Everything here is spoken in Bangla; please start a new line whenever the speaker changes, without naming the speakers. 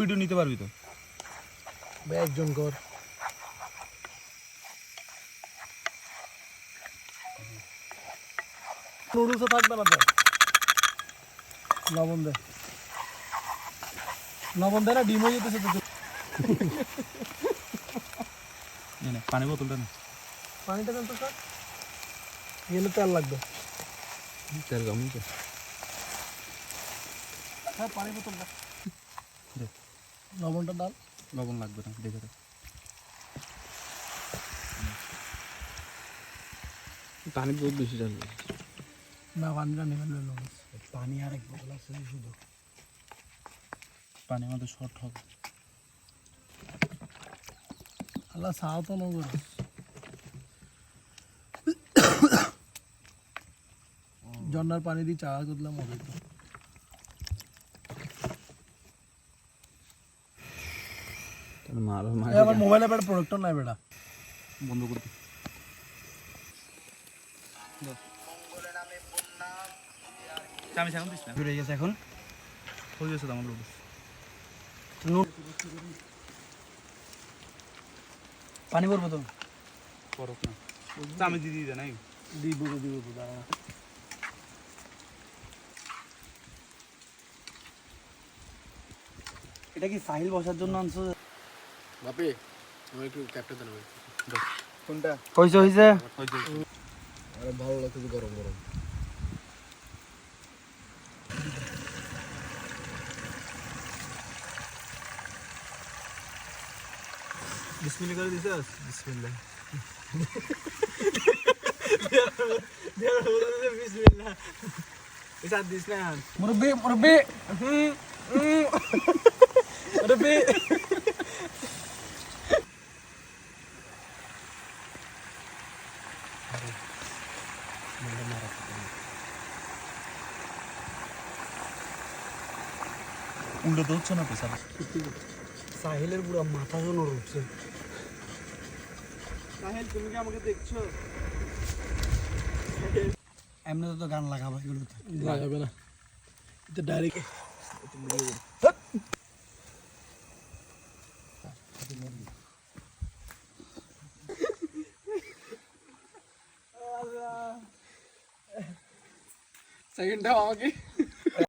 ভিডিও নিতে পারবি তো?
একজন কর। নুডলসও থাকবে না লবণ দে। লবণ দে না ডিম হয়ে যেতেছে তো।
পানি বোতলটা না।
পানিটা দেন তো স্যার। গেলে তেল লাগবে।
তেল কম
হ্যাঁ পানি বোতলটা।
দে।
লবণটা ডাল
লবণ লাগবে না দেখে দে পানি বহুত বেশি চালবে
না পানিটা নেবেন পানি আর এক বোতল আছে শুধু।
পানি আমাদের শর্ট হবে।
আল্লাহ সাও তো নগর জন্নার পানি দিয়ে চা করলাম তো
মার
এই আমার মোবাইলে বেটা প্রোডাক্টর নাই বেটা
বন্ধ করতে আমি এখন দিস না?
ঘুরে গেছে এখন।
হয়ে গেছে আমার লোক
পানি পড়ব তো।
না। আমি দিদি নাই?
দিব দিব দাঁড়া।
এটা কি সাহিল বসার জন্য আনছো?
বাপে আমার একটু ক্যাপটা দেন
কোনটা হয়েছে হয়েছে
হয়েছে
আরে ভালো লাগতেছে গরম গরম
বিসমিল্লাহ করে দিছিস বিসমিল্লাহ এটা দিস না
মুরব্বি মুরব্বি মুরব্বি
উল্টো তো হচ্ছে না তো স্যার
সাহিলের পুরো মাথা যেন উঠছে
সাহেল তুমি কি আমাকে দেখছ
এমনি তো গান লাগাবো এগুলোতে
লাগাবে না এটা ডাইরেক্ট സെക്കൻഡ് നമുക്ക്